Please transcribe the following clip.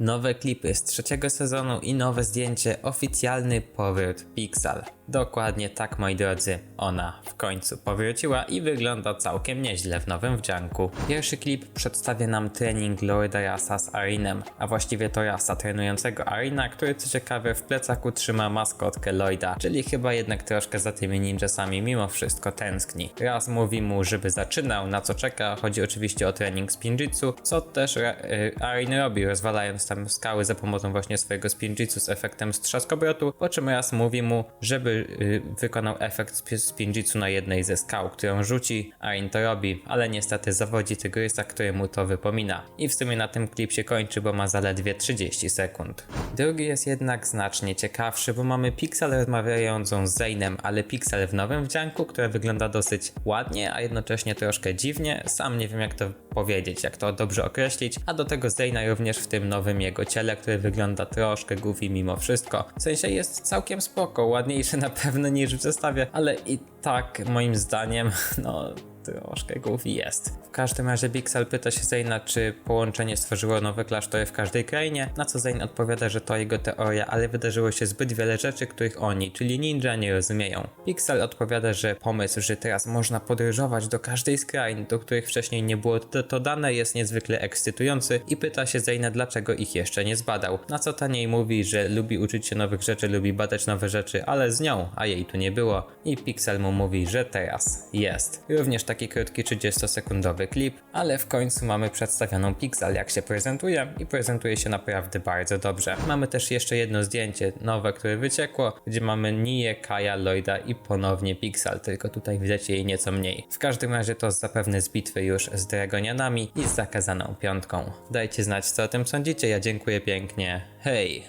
Nowe klipy z trzeciego sezonu i nowe zdjęcie, oficjalny powrót Pixel. Dokładnie tak, moi drodzy, ona w końcu powróciła i wygląda całkiem nieźle w nowym wdzianku. Pierwszy klip przedstawia nam trening Lorda Rasa z Arinem, a właściwie to Rasa trenującego Arina, który co ciekawe w plecaku trzyma maskotkę Lloyda, czyli chyba jednak troszkę za tymi ninjasami mimo wszystko tęskni. Raz mówi mu, żeby zaczynał, na co czeka, chodzi oczywiście o trening spinjitzu, co też y, Arin robi, rozwalając tam skały za pomocą właśnie swojego spinjitzu z efektem strzaskobrotu, po czym raz mówi mu, żeby y, wykonał efekt sp- spinjitzu na jednej ze skał, którą rzuci, Arin to robi, ale niestety zawodzi tygrysa, który mu to wypomina. I w sumie na tym klip się kończy, bo ma zaledwie 30 sekund. Drugi jest jednak znacznie ciekawszy, bo mamy Pixel rozmawiającą z Zainem, ale Pixel w nowym wdzianku, które wygląda dosyć ładnie, a jednocześnie troszkę dziwnie. Sam nie wiem jak to powiedzieć, jak to dobrze określić, a do tego Zaina również w tym nowym jego ciele, które wygląda troszkę goofy mimo wszystko. W sensie jest całkiem spoko, ładniejszy na pewno niż w zestawie, ale i tak moim zdaniem, no troszkę goofy jest. W każdym razie Pixel pyta się Zaina, czy połączenie stworzyło nowe klasztory w każdej krainie, na co Zain odpowiada, że to jego teoria, ale wydarzyło się zbyt wiele rzeczy, których oni, czyli ninja, nie rozumieją. Pixel odpowiada, że pomysł, że teraz można podróżować do każdej z krain, do których wcześniej nie było to, dane, jest niezwykle ekscytujący i pyta się Zaina, dlaczego ich jeszcze nie zbadał. Na co Taniej mówi, że lubi uczyć się nowych rzeczy, lubi badać nowe rzeczy, ale z nią, a jej tu nie było. I Pixel mu mówi, że teraz jest. Również taki krótki 30-sekundowy klip, ale w końcu mamy przedstawioną Pixel, jak się prezentuje i prezentuje się naprawdę bardzo dobrze. Mamy też jeszcze jedno zdjęcie nowe, które wyciekło, gdzie mamy Nię, Kaja, Lloyda i ponownie Pixel, tylko tutaj widać jej nieco mniej. W każdym razie to zapewne z bitwy już z Dragonianami i z zakazaną piątką. Dajcie znać co o tym sądzicie, ja dziękuję pięknie. Hej!